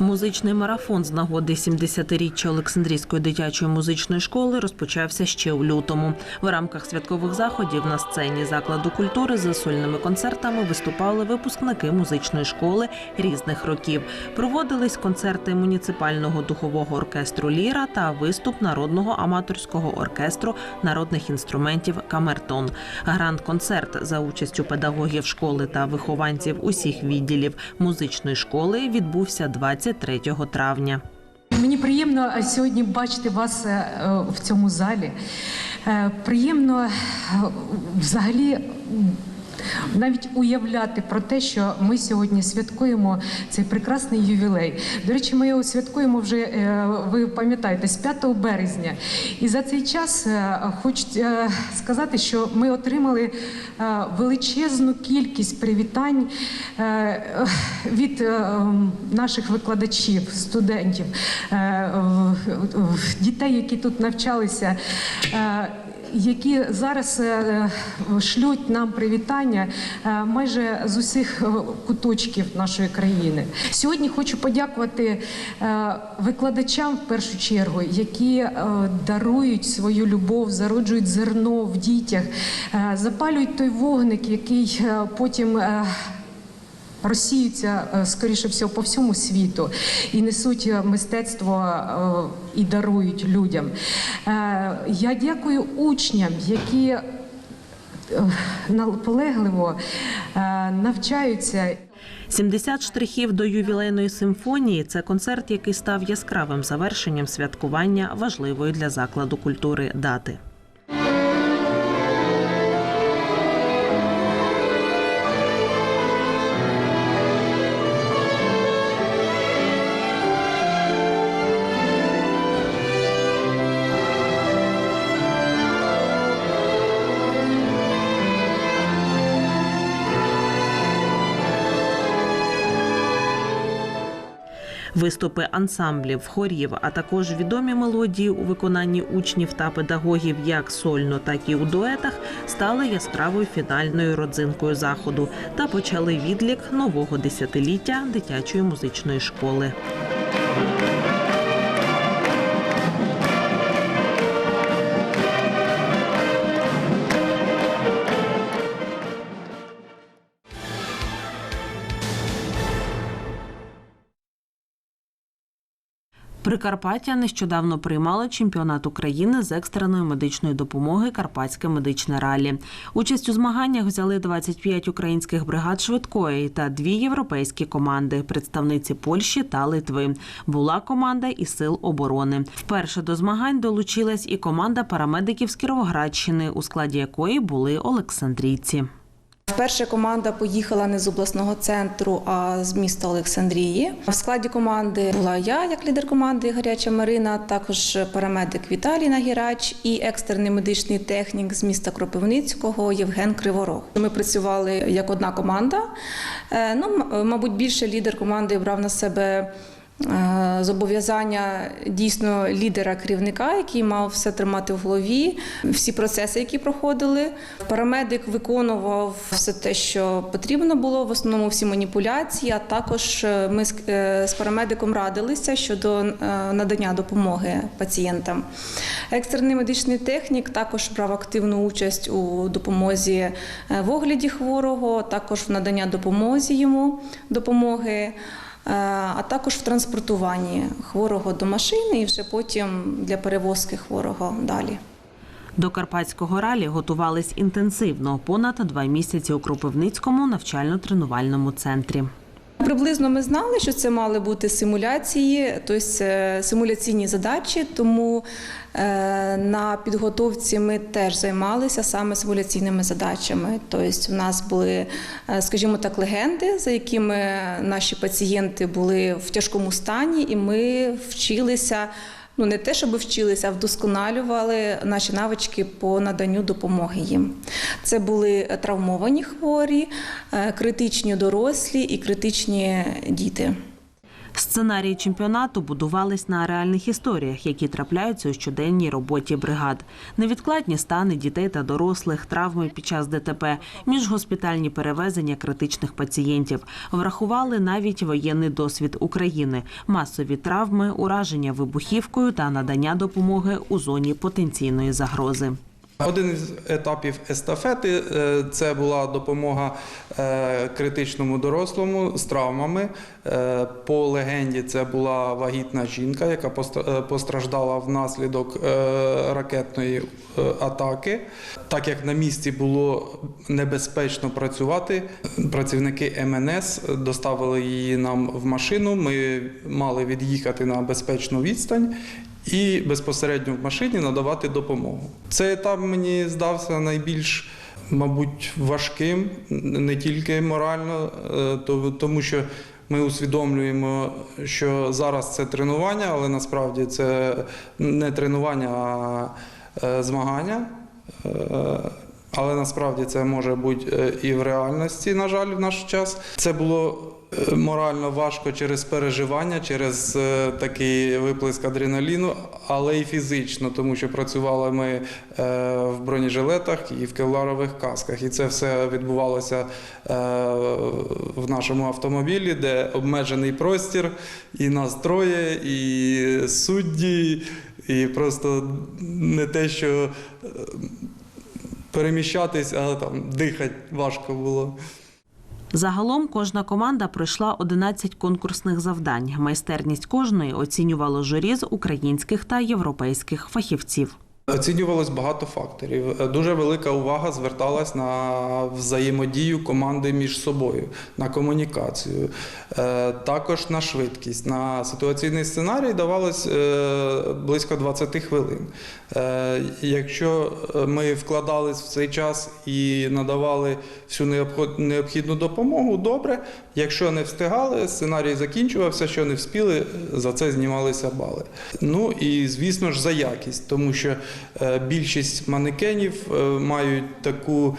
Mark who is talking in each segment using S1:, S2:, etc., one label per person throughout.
S1: Музичний марафон з нагоди 70-річчя Олександрійської дитячої музичної школи розпочався ще у лютому. В рамках святкових заходів на сцені закладу культури за сольними концертами виступали випускники музичної школи різних років. Проводились концерти муніципального духового оркестру Ліра та виступ народного аматорського оркестру народних інструментів Камертон. Гранд-концерт за участю педагогів школи та вихованців усіх відділів музичної школи відбувся 23 травня.
S2: Мені приємно е, сьогодні бачити вас е, е, в цьому залі. Приємно взагалі. Навіть уявляти про те, що ми сьогодні святкуємо цей прекрасний ювілей. До речі, ми його святкуємо вже, е, ви пам'ятаєте, з 5 березня. І за цей час е, хочу е, сказати, що ми отримали величезну кількість привітань від наших викладачів, студентів, дітей, які тут навчалися. Які зараз е, шлють нам привітання е, майже з усіх е, куточків нашої країни. Сьогодні хочу подякувати викладачам в першу чергу, які дарують свою любов, зароджують зерно в дітях, запалюють той вогник, який потім. Розсіються е, скоріше всього по всьому світу і несуть е, мистецтво е, і дарують людям. Я дякую учням, які наполегливо навчаються.
S1: 70 штрихів до ювілейної симфонії це концерт, який став яскравим завершенням святкування важливої для закладу культури дати. Виступи ансамблів, хорів, а також відомі мелодії у виконанні учнів та педагогів як сольно, так і у дуетах стали яскравою фінальною родзинкою заходу та почали відлік нового десятиліття дитячої музичної школи. Прикарпаття нещодавно приймало чемпіонат України з екстреної медичної допомоги Карпатське медичне ралі. Участь у змаганнях взяли 25 українських бригад швидкої та дві європейські команди представниці Польщі та Литви. Була команда і сил оборони. Вперше до змагань долучилась і команда парамедиків з Кіровоградщини, у складі якої були Олександрійці.
S3: Перша команда поїхала не з обласного центру, а з міста Олександрії. В складі команди була я, як лідер команди Гаряча Марина, також парамедик Віталій Нагірач і екстрений медичний технік з міста Кропивницького Євген Криворог. Ми працювали як одна команда. Е, Ну, мабуть, більше лідер команди брав на себе. Е, Зобов'язання дійсно лідера керівника, який мав все тримати в голові, всі процеси, які проходили. Парамедик виконував все те, що потрібно було, в основному всі маніпуляції. А також е, ми з, е, парамедиком радилися щодо надання допомоги пацієнтам. Екстрений медичний технік також брав активну участь у допомозі в огляді хворого, також в наданні допомозі йому допомоги. Е, А також в транспортуванні хворого до машини і вже потім для перевозки хворого далі.
S1: До карпатського ралі готувались інтенсивно понад два місяці у Кропивницькому навчально-тренувальному центрі.
S3: Приблизно ми знали, що це мали бути симуляції, тобто симуляційні задачі. Тому е, на підготовці ми теж займалися саме симуляційними задачами. Тобто, у нас були, е, скажімо так, легенди, за якими наші пацієнти були в тяжкому стані, і ми вчилися. Ну, не те, щоб вчилися, а вдосконалювали наші навички по наданню допомоги їм. Це були травмовані хворі, е, критичні дорослі і критичні діти.
S1: Сценарії чемпіонату будувались на реальних історіях, які трапляються у щоденній роботі бригад. Невідкладні стани дітей та дорослих, травми під час ДТП, міжгоспітальні перевезення критичних пацієнтів. Врахували навіть воєнний досвід України, масові травми, ураження вибухівкою та надання допомоги у зоні потенційної загрози.
S4: Один із етапів естафети е, це була допомога е, критичному дорослому з травмами. Е, По легенді, це була вагітна жінка, яка постра- постраждала внаслідок ракетної атаки. Так як на місці було небезпечно працювати, працівники МНС доставили її нам в машину. Ми мали від'їхати на безпечну відстань і безпосередньо в машині надавати допомогу. Цей етап мені здався найбільш, мабуть, важким, не тільки морально, е, тому що ми усвідомлюємо, що зараз це тренування, але насправді це не тренування, а е, змагання. Е, Але насправді це може бути і в реальності, на жаль, в наш час. Це було морально важко через переживання, через е, такий виплеск адреналіну, але і фізично, тому що працювали ми е, в бронежилетах і в кевларових касках. І це все відбувалося е, в нашому автомобілі, де обмежений простір, і нас троє, і судді, і просто не те, що переміщатись, а там дихати важко було.
S1: Загалом кожна команда пройшла 11 конкурсних завдань. Майстерність кожної оцінювало журі з українських та європейських фахівців.
S4: Оцінювалось багато факторів. Е, Дуже велика увага зверталась на взаємодію команди між собою, на комунікацію, Е, також на швидкість. На ситуаційний сценарій давалось е, близько 20 хвилин. Якщо ми вкладались в цей час і надавали всю необхідну допомогу, добре. Якщо не встигали, сценарій закінчувався. Що не вспіли, за це знімалися бали. Ну і звісно ж за якість, тому що більшість манекенів е, мають таку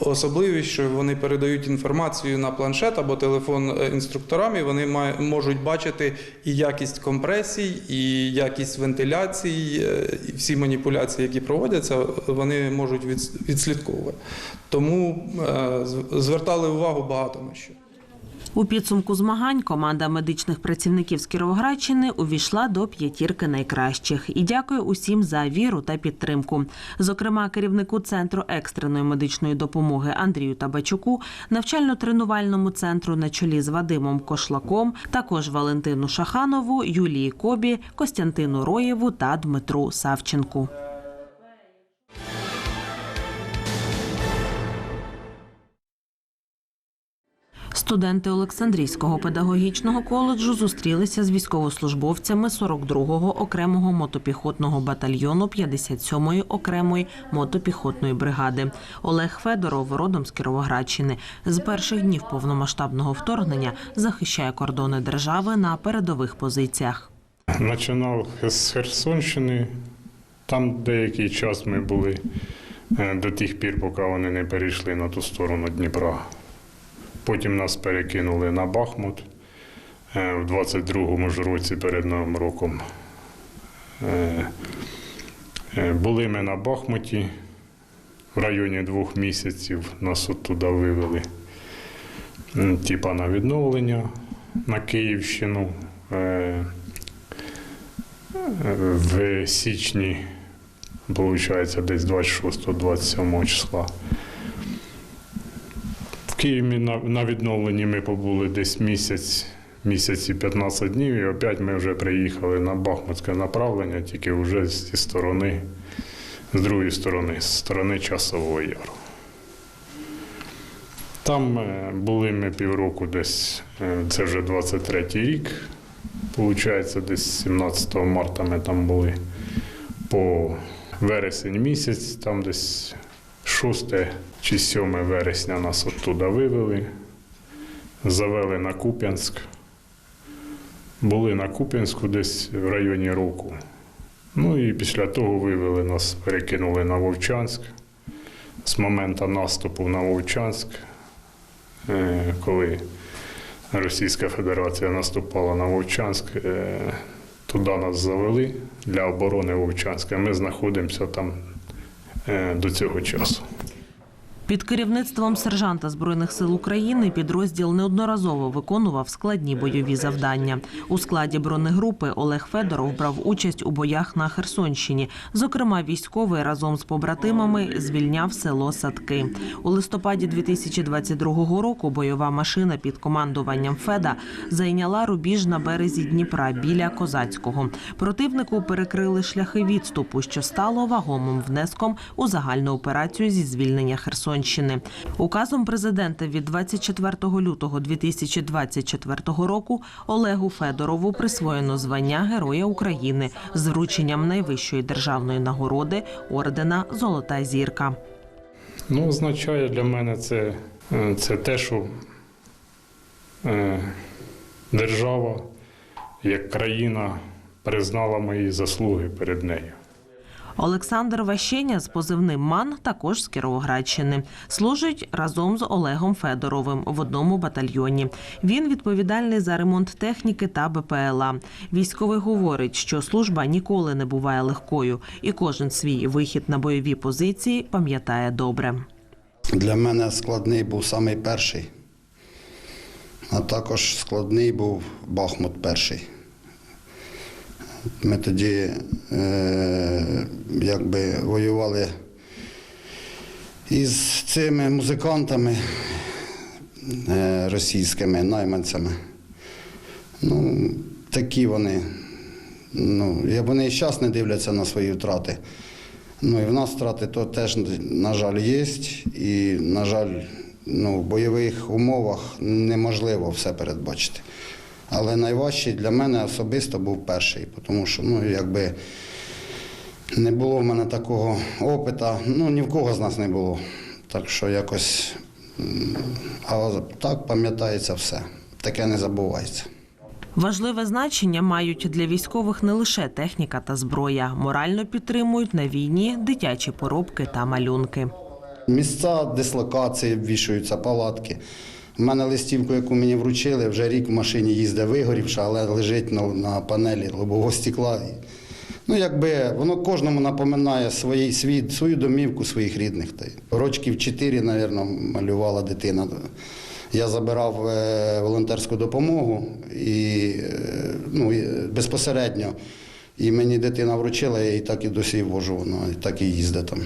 S4: особливість, що вони передають інформацію на планшет або телефон е, інструкторам, і вони можуть бачити і якість компресій, і якість вентиляції, е, і всі маніпуляції, які проводяться, вони можуть відслідковувати. Тому е, звертали увагу багато на що.
S1: У підсумку змагань команда медичних працівників з Кіровоградщини увійшла до п'ятірки найкращих і дякую усім за віру та підтримку. Зокрема, керівнику центру екстреної медичної допомоги Андрію Табачуку, навчально-тренувальному центру на чолі з Вадимом Кошлаком, також Валентину Шаханову, Юлії Кобі, Костянтину Роєву та Дмитру Савченку. Студенти Олександрійського педагогічного коледжу зустрілися з військовослужбовцями 42-го окремого мотопіхотного батальйону 57-ї окремої мотопіхотної бригади. Олег Федоров, родом з Кіровоградщини, з перших днів повномасштабного вторгнення захищає кордони держави на передових позиціях.
S5: Починав з Херсонщини. Там деякий час ми були е, до тих пір, поки вони не перейшли на ту сторону Дніпра. Потім нас перекинули на Бахмут е, в 22-му ж році перед Новим роком. Е, е, Були ми на Бахмуті в районі двох місяців нас оттуда вивели. Типа на відновлення на Київщину. В січні, виходить, десь 26-27 числа. В Києві на, на відновленні ми побули десь місяць, місяць і 15 днів, і опять ми вже приїхали на Бахмутське направлення, тільки вже зі сторони, з другої сторони, з сторони Часового Яру. Там е, були ми півроку десь, е, це вже 23-й рік. Получається, десь 17 марта ми там були по вересень місяць, там десь 6 чи 7 вересня нас оттуда вивели, завели на Куп'янськ. Були на Куп'янську десь в районі року. Ну і після того вивели нас, перекинули на Вовчанськ. З моменту наступу на Вовчанськ, е, коли Російська Федерація наступала на Вовчанськ. е, Туди нас завели для оборони Вовчанська. Ми знаходимося там до цього часу.
S1: Під керівництвом сержанта збройних сил України підрозділ неодноразово виконував складні бойові завдання. У складі бронегрупи Олег Федоров брав участь у боях на Херсонщині. Зокрема, військовий разом з побратимами звільняв село Садки. У листопаді 2022 року бойова машина під командуванням Феда зайняла рубіж на березі Дніпра біля Козацького. Противнику перекрили шляхи відступу, що стало вагомим внеском у загальну операцію зі звільнення Херсонщини. Указом президента від 24 лютого 2024 року Олегу Федорову присвоєно звання Героя України з врученням найвищої державної нагороди ордена Золота зірка.
S5: Ну, означає для мене це, е, це те, що е, держава як країна признала мої заслуги перед нею.
S1: Олександр Ващеня з позивним Ман також з Кіровоградщини. Служить разом з Олегом Федоровим в одному батальйоні. Він відповідальний за ремонт техніки та БПЛА. Військовий говорить, що служба ніколи не буває легкою, і кожен свій вихід на бойові позиції пам'ятає добре.
S6: Для мене складний був самий перший, а також складний був Бахмут перший. Ми тоді е, якби воювали із цими музикантами е, російськими найманцями. Ну, такі вони. Ну, вони і зараз не дивляться на свої втрати. Ну і в нас втрати то теж, на жаль, є. І, на жаль, ну, в бойових умовах неможливо все передбачити. Але найважчий для мене особисто був перший, тому що ну, якби не було в мене такого опиту, ну ні в кого з нас не було. Так що якось, а так пам'ятається все. Таке не забувається.
S1: Важливе значення мають для військових не лише техніка та зброя, морально підтримують на війні дитячі поробки та малюнки.
S6: Місця дислокації вішаються, палатки. У мене листівку, яку мені вручили, вже рік в машині їздить вигорівша, але лежить на, на панелі лобового стекла. Ну, якби воно кожному напоминає свій, свою домівку своїх рідних. Рочків 4, мабуть, малювала дитина. Я забирав е, волонтерську допомогу і, е, ну, безпосередньо. І мені дитина вручила, я її так і досі вожу, вона і так і їздить там.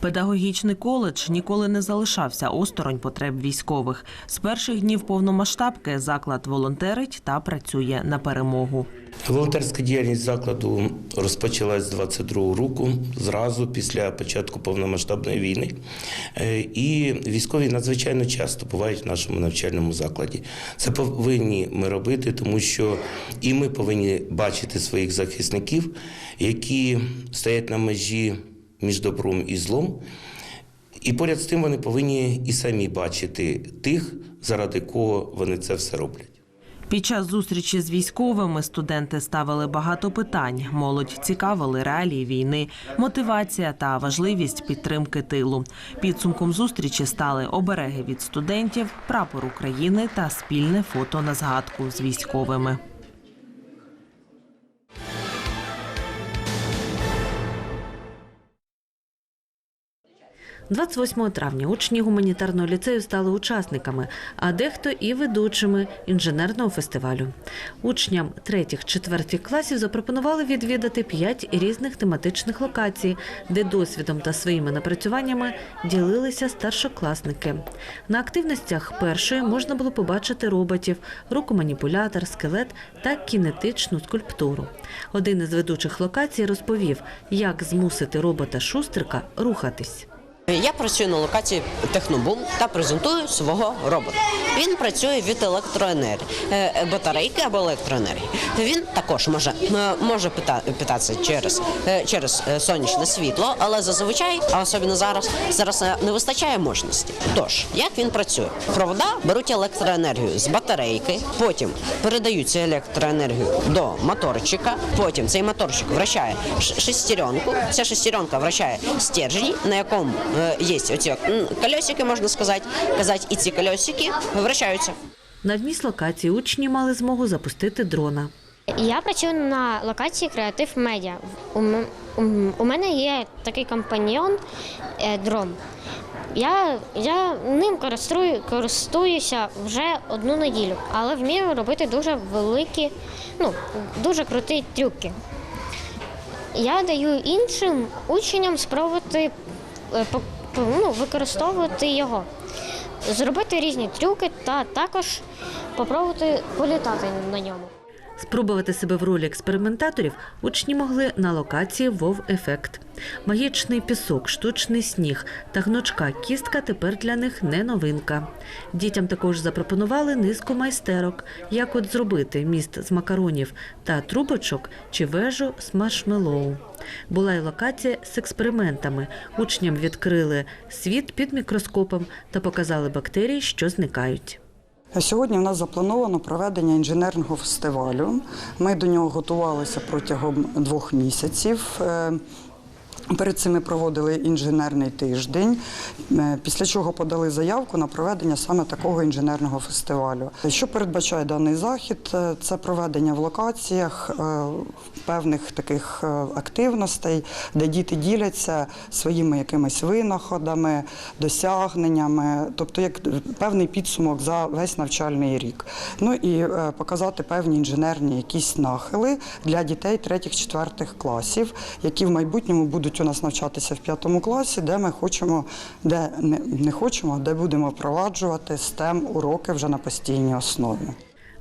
S1: Педагогічний коледж ніколи не залишався осторонь потреб військових. З перших днів повномасштабки заклад волонтерить та працює на перемогу.
S7: Волонтерська діяльність закладу розпочалась з 22 року, зразу після початку повномасштабної війни. Е, І військові надзвичайно часто бувають в нашому навчальному закладі. Це повинні ми робити, тому що і ми повинні бачити своїх захисників, які стоять на межі між добром і злом. І поряд з тим вони повинні і самі бачити тих, заради кого вони це все роблять.
S1: Під час зустрічі з військовими студенти ставили багато питань. Молодь цікавили реалії війни, мотивація та важливість підтримки тилу. Підсумком зустрічі стали обереги від студентів, прапор України та спільне фото на згадку з військовими.
S8: 28 травня учні гуманітарного ліцею стали учасниками, а дехто і ведучими інженерного фестивалю. Учням третіх-четвертих класів запропонували відвідати п'ять різних тематичних локацій, де досвідом та своїми напрацюваннями ділилися старшокласники. На активностях першої можна було побачити роботів, рукоманіпулятор, скелет та кінетичну скульптуру. Один із ведучих локацій розповів, як змусити робота шустрика рухатись.
S9: Я працюю на локації Технобум та презентую свого робота. Він працює від електроенергії, е, е, батарейки або електроенергії. Він також може, може питатися через, е, через сонячне світло, але зазвичай, а особливо зараз, зараз не вистачає мощності. Тож, як він працює? Провода беруть електроенергію з батарейки, потім передають цю електроенергію до моторчика, потім цей моторчик вращає шестеренку, ця шестеренка вращає стержень, на якому е, є оці колесики, можна сказати, казати, і ці колесики вращаються.
S8: На вміст локації учні мали змогу запустити дрона.
S10: Я працюю на локації Креатив Медіа. У, мене є такий компаньйон е, дрон. Я, я ним користую, користуюся вже одну неділю, але вмію робити дуже великі, ну, дуже круті трюки. Я даю іншим учням спробувати ну, використовувати його, зробити різні трюки та також спробувати політати на ньому.
S8: Спробувати себе в ролі експериментаторів учні могли на локації Вов Ефект. Магічний пісок, штучний сніг та гнучка кістка тепер для них не новинка. Дітям також запропонували низку майстерок, як от зробити міст з макаронів та трубочок чи вежу з маршмеллоу. Була й локація з експериментами. Учням відкрили світ під мікроскопом та показали бактерії, що зникають.
S11: Сьогодні в нас заплановано проведення інженерного фестивалю. Ми до нього готувалися протягом двох місяців. Перед цим ми проводили інженерний тиждень, е, після чого подали заявку на проведення саме такого інженерного фестивалю. Що передбачає даний захід? Е, Це проведення в локаціях е, певних таких активностей, де діти діляться своїми якимись винаходами, досягненнями, тобто як певний підсумок за весь навчальний рік. Ну і показати певні інженерні якісь нахили для дітей третіх-четвертих класів, які в майбутньому будуть у нас навчатися в п'ятому класі, де ми хочемо, де не хочемо, де будемо впроваджувати STEM уроки вже на постійній основі.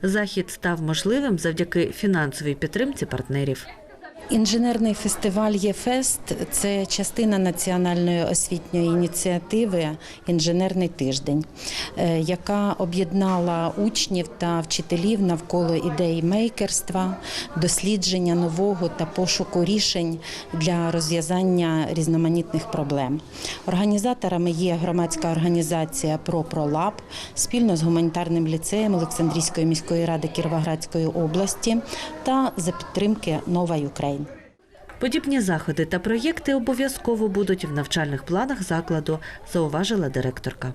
S8: Захід став можливим завдяки фінансовій підтримці партнерів.
S12: Інженерний фестиваль ЄФЕСТ це частина національної освітньої ініціативи Інженерний тиждень, е, яка об'єднала учнів та вчителів навколо ідей мейкерства, дослідження нового та пошуку рішень для розв'язання різноманітних проблем. Організаторами є громадська організація «Пропролаб» спільно з гуманітарним ліцеєм Олександрійської міської ради Кіровоградської області та за підтримки Нова Україн.
S8: Подібні заходи та проєкти обов'язково будуть в навчальних планах закладу, зауважила директорка.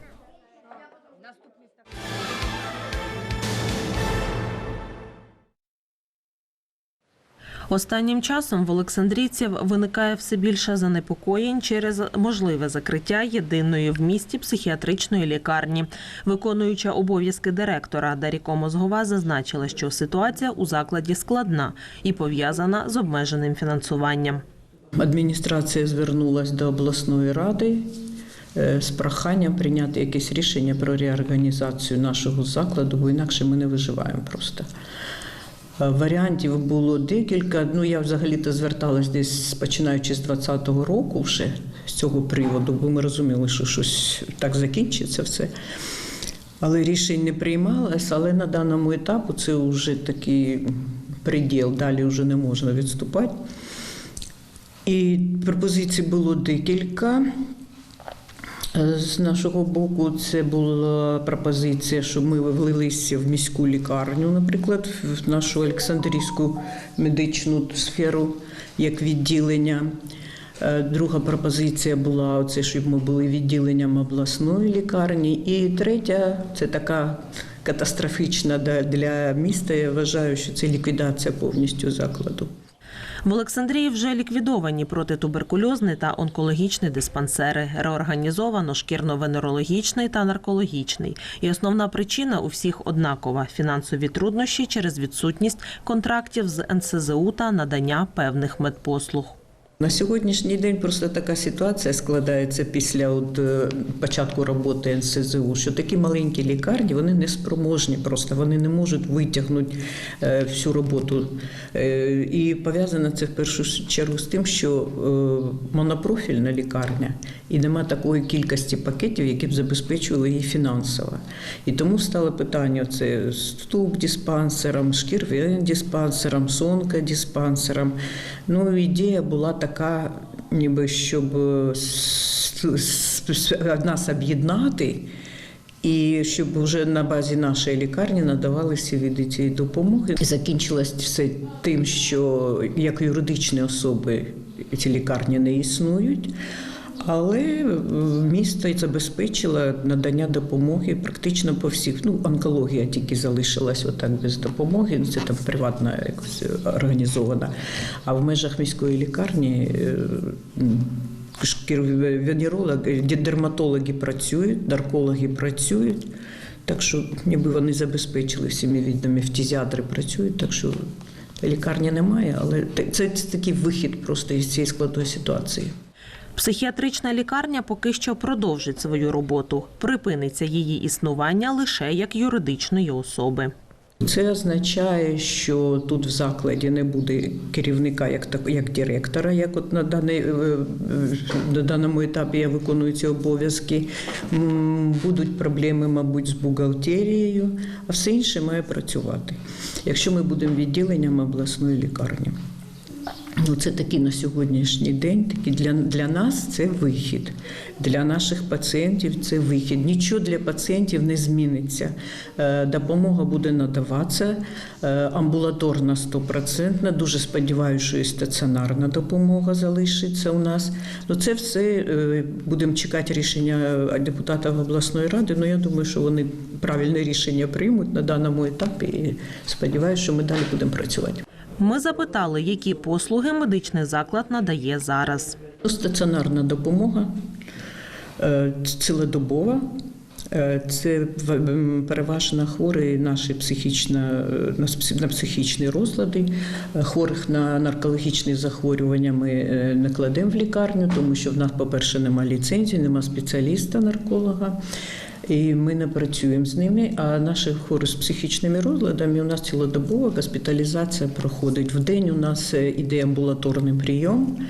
S1: Останнім часом в Олександрійців виникає все більше занепокоєнь через можливе закриття єдиної в місті психіатричної лікарні. Виконуюча обов'язки директора Даріко Мозгова зазначила, що ситуація у закладі складна і пов'язана з обмеженим фінансуванням.
S13: Адміністрація звернулася до обласної ради е, з проханням прийняти якесь рішення про реорганізацію нашого закладу, бо інакше ми не виживаємо просто. Е, Варіантів було декілька. Ну, я взагалі-то зверталась десь починаючи з 20-го року вже з цього приводу, бо ми розуміли, що щось так закінчиться все. Але рішень не приймалось, але на даному етапу це вже такий приділ, далі вже не можна відступати. І пропозицій було декілька. З нашого боку, це була пропозиція, щоб ми влилися в міську лікарню, наприклад, в нашу Олександрійську медичну сферу як відділення. Е, Друга пропозиція була оце, щоб ми були відділенням обласної лікарні. І третя це така катастрофічна для міста. Я вважаю, що це ліквідація повністю закладу.
S1: В Олександрії вже ліквідовані протитуберкульозний та онкологічний диспансери, реорганізовано шкірно-венерологічний та наркологічний. І основна причина у всіх однакова фінансові труднощі через відсутність контрактів з НСЗУ та надання певних медпослуг.
S13: На сьогоднішній день просто така ситуація складається після от, е, початку роботи НСЗУ, що такі маленькі лікарні вони не спроможні, просто вони не можуть витягнути е, всю роботу. Е, І пов'язано це в першу чергу з тим, що монопрофільна лікарня і нема такої кількості пакетів, які б забезпечували її фінансово. І тому стало питання: це з туб-диспансером, шкірвен-диспансером, сонка-диспансером. Ну, ідея була така, ніби щоб е, нас об'єднати. І щоб вже на базі нашої лікарні надавалися від цієї допомоги. Закінчилось все тим, що як юридичні особи ці лікарні не існують. Але е, місто й забезпечило надання допомоги практично по всіх. Ну, онкологія тільки залишилась отак без допомоги. ну, Це там приватна якось організована. А в межах міської лікарні е, венерологи, дерматологи працюють, наркологи працюють. Так що ніби вони забезпечили всіми відами, фтізіатри працюють, так що лікарні немає, але це, це такий вихід просто із цієї складної ситуації.
S1: Психіатрична лікарня поки що продовжить свою роботу. Припиниться її існування лише як юридичної особи.
S13: Це означає, що тут в закладі не буде керівника як так, як директора, як от на даний е, е, на даному етапі я виконую ці обов'язки. Будуть проблеми, мабуть, з бухгалтерією, а все інше має працювати. Якщо ми будемо відділенням обласної лікарні. Ну, це такий на сьогоднішній день. Такий для, для нас це вихід. Для наших пацієнтів це вихід. Нічого для пацієнтів не зміниться. Е, Допомога буде надаватися е, амбулаторна 100%. Дуже сподіваюся, що і стаціонарна допомога залишиться у нас. Ну, це все е, будемо чекати рішення депутатів обласної ради. Ну я думаю, що вони правильне рішення приймуть на даному етапі. І сподіваюся, що ми далі будемо працювати.
S1: Ми запитали, які послуги медичний заклад надає зараз.
S13: Стаціонарна допомога е, цілодобова. Е, Це переважно хворі наші психічно, е, на психічні розлади. Хворих на наркологічні захворювання ми не кладемо в лікарню, тому що в нас, по-перше, немає ліцензії, немає спеціаліста-нарколога. І ми не працюємо з ними. А наші хворі з психічними розладами у нас цілодобова госпіталізація проходить. В день у нас е, іде амбулаторний прийом.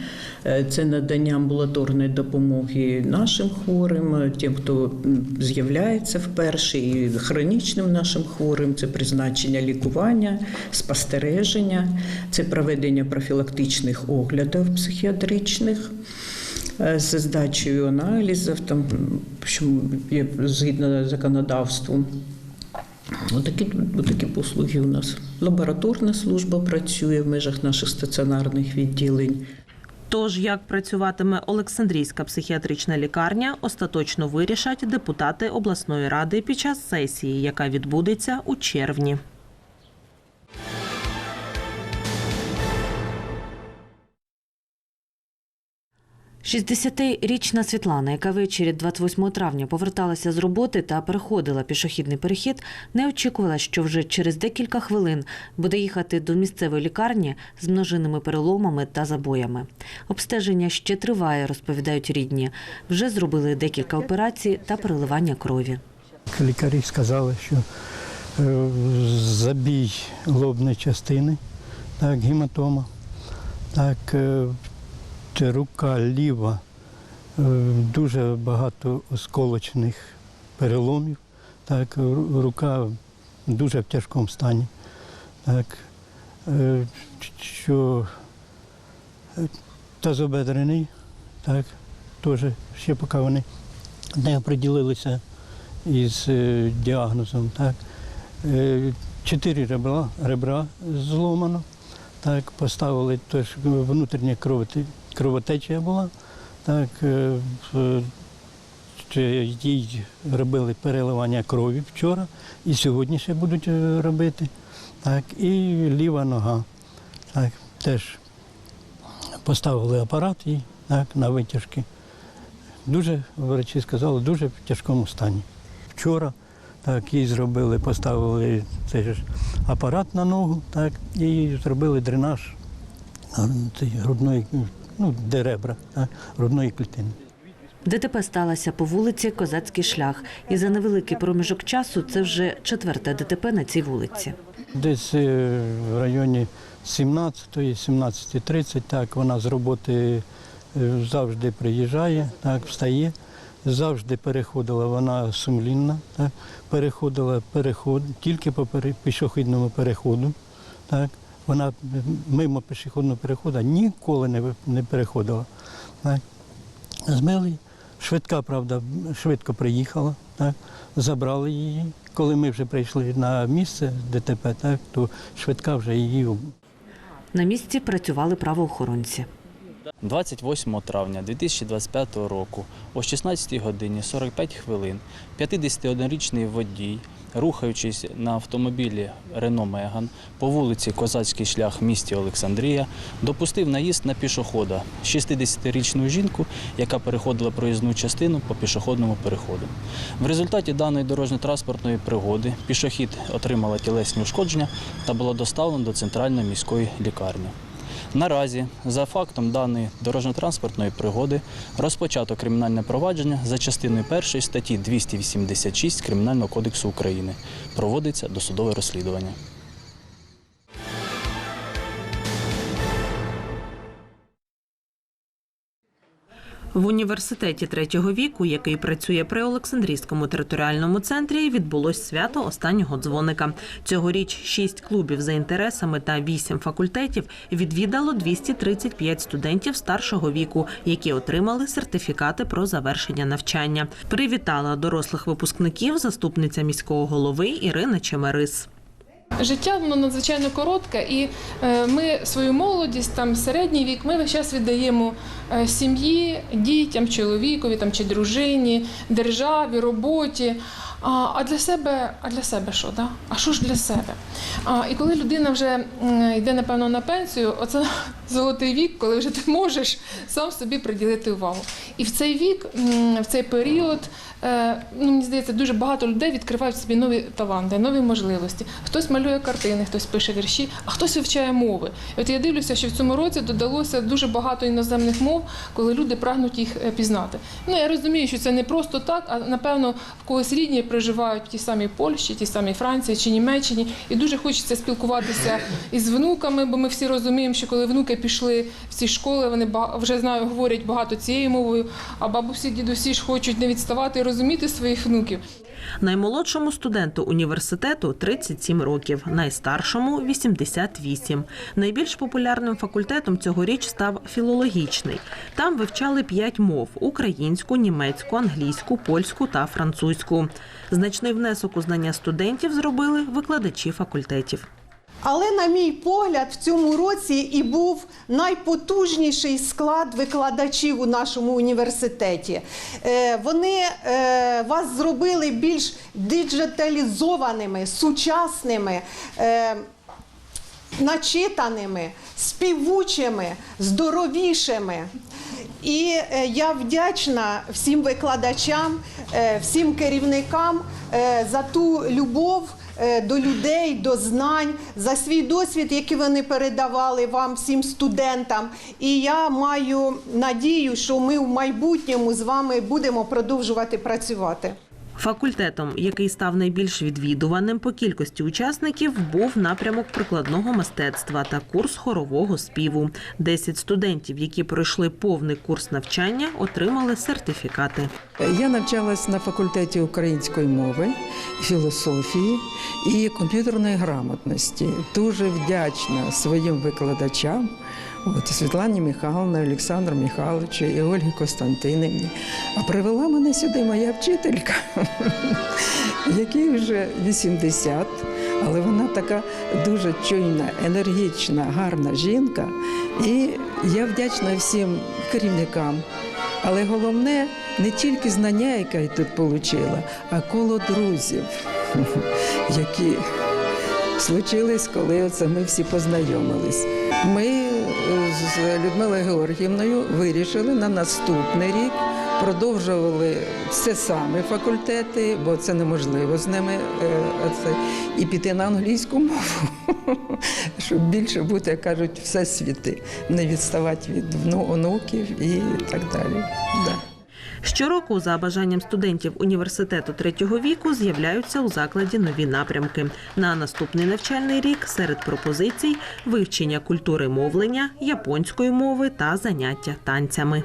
S13: Е, Це надання амбулаторної допомоги нашим хворим, е, тим, хто з'являється вперше, і хронічним нашим хворим. Це призначення лікування, спостереження, це проведення профілактичних оглядів психіатричних з здачею аналізів, там, що є згідно законодавству. Отакі, отакі послуги у нас. Лабораторна служба працює в межах наших стаціонарних відділень.
S1: Тож, як працюватиме Олександрійська психіатрична лікарня, остаточно вирішать депутати обласної ради під час сесії, яка відбудеться у червні.
S8: – 60-річна Світлана, яка ввечері 28 травня поверталася з роботи та переходила пішохідний перехід, не очікувала, що вже через декілька хвилин буде їхати до місцевої лікарні з множинними переломами та забоями. Обстеження ще триває, розповідають рідні. Вже зробили декілька операцій та переливання крові.
S14: Лікарі сказали, що е, забій лобної частини, так, гематома, так, е, рука ліва, е, дуже багато осколочних переломів, так, ру- рука дуже в тяжкому стані. Так, е, що е, тазобедрений, так, теж ще поки вони не оприділилися із діагнозом. Так. Чотири ребра, ребра зломано. Так, поставили теж внутрішня кровоте- кровотечія була. Так, е, їй робили переливання крові вчора і сьогодні ще будуть е, робити. Так, і ліва нога. Так, теж поставили апарат їй так, на витяжки. Дуже, врачі сказали, дуже в тяжкому стані. Вчора так, їй зробили, поставили цей апарат на ногу, так, і зробили дренаж грудної, ну, де ребра, так, грудної клітини.
S8: ДТП сталося по вулиці Козацький шлях. І за невеликий проміжок часу це вже четверте ДТП на цій вулиці.
S14: Десь е, в районі 17-ї, 17.30, так, вона з роботи е, завжди приїжджає, так, встає. Завжди переходила, вона сумлінна, так, переходила переход тільки по пішохідному переходу. Так. Вона мимо пішохідного переходу ніколи не, не переходила. Так. Змили. Швидка, правда, швидко приїхала, так, забрали її. Коли ми вже прийшли на місце ДТП, так, то швидка вже її
S8: На місці працювали правоохоронці.
S15: 28 травня 2025 року о 16 годині 45 хвилин 51-річний водій, рухаючись на автомобілі Рено Меган по вулиці Козацький шлях в місті Олександрія, допустив наїзд на пішохода 60-річну жінку, яка переходила проїзну частину по пішохідному переходу. В результаті даної дорожньо-транспортної пригоди пішохід отримала тілесні ушкодження та було доставлено до центральної міської лікарні. Наразі за фактом даної дорожньо-транспортної пригоди розпочато кримінальне провадження за частиною 1 статті 286 Кримінального кодексу України. Проводиться досудове розслідування.
S1: В університеті третього віку, який працює при Олександрійському територіальному центрі, відбулось свято останнього дзвоника. Цьогоріч шість клубів за інтересами та вісім факультетів відвідало 235 студентів старшого віку, які отримали сертифікати про завершення навчання. Привітала дорослих випускників заступниця міського голови Ірина Чемерис.
S16: Життя воно надзвичайно коротке, і е, ми свою молодість, там середній вік, ми весь час віддаємо е, сім'ї, дітям, чоловікові там чи дружині, державі, роботі. А, для себе, а для себе що? Да? А що ж для себе? А, і коли людина вже йде, напевно, на пенсію, оце золотий вік, коли вже ти можеш сам собі приділити увагу. І в цей вік, в цей період, ну, мені здається, дуже багато людей відкривають собі нові таланти, нові можливості. Хтось малює картини, хтось пише вірші, а хтось вивчає мови. От я дивлюся, що в цьому році додалося дуже багато іноземних мов, коли люди прагнуть їх е, пізнати. Ну я розумію, що це не просто так, а напевно в когось рідні проживають в тій самій Польщі, тій самій Франції чи Німеччині, і дуже хочеться спілкуватися із внуками, бо ми всі розуміємо, що коли внуки пішли в ці школи, вони вже знаю, говорять багато цією мовою, а бабусі, дідусі ж хочуть не відставати розуміти своїх внуків.
S1: Наймолодшому студенту університету 37 років, найстаршому 88. Найбільш популярним факультетом цьогоріч став філологічний. Там вивчали п'ять мов: українську, німецьку, англійську, польську та французьку. Значний внесок у знання студентів зробили викладачі факультетів.
S17: Але, на мій погляд, в цьому році і був найпотужніший склад викладачів у нашому університеті. Е, Вони е, вас зробили більш диджиталізованими, сучасними. е, Начитаними, співучими, здоровішими. І я вдячна всім викладачам, всім керівникам за ту любов до людей, до знань, за свій досвід, який вони передавали вам, всім студентам. І я маю надію, що ми в майбутньому з вами будемо продовжувати працювати.
S1: Факультетом, який став найбільш відвідуваним по кількості учасників, був напрямок прикладного мистецтва та курс хорового співу. Десять студентів, які пройшли повний курс навчання, отримали сертифікати.
S18: Я навчалась на факультеті української мови, філософії і комп'ютерної грамотності. Дуже вдячна своїм викладачам. От Світлані Михайловні, Олександру Михайловичу і Ольгі Костянтинівні. А привела мене сюди моя вчителька, якій вже 80, але вона така дуже чуйна, енергічна, гарна жінка. І я вдячна всім керівникам. Але головне не тільки знання, яке я тут отримала, а коло друзів, які случились, коли оце ми всі познайомились. Ми з Людмилою Георгіївною вирішили на наступний рік продовжували все саме факультети, бо це неможливо з ними е, це, і піти на англійську мову, щоб більше бути, як кажуть, всесвіти, не відставати від вну- онуків і так далі. Да.
S1: Щороку, за бажанням студентів університету третього віку, з'являються у закладі нові напрямки. На наступний навчальний рік серед пропозицій вивчення культури мовлення, японської мови та заняття танцями.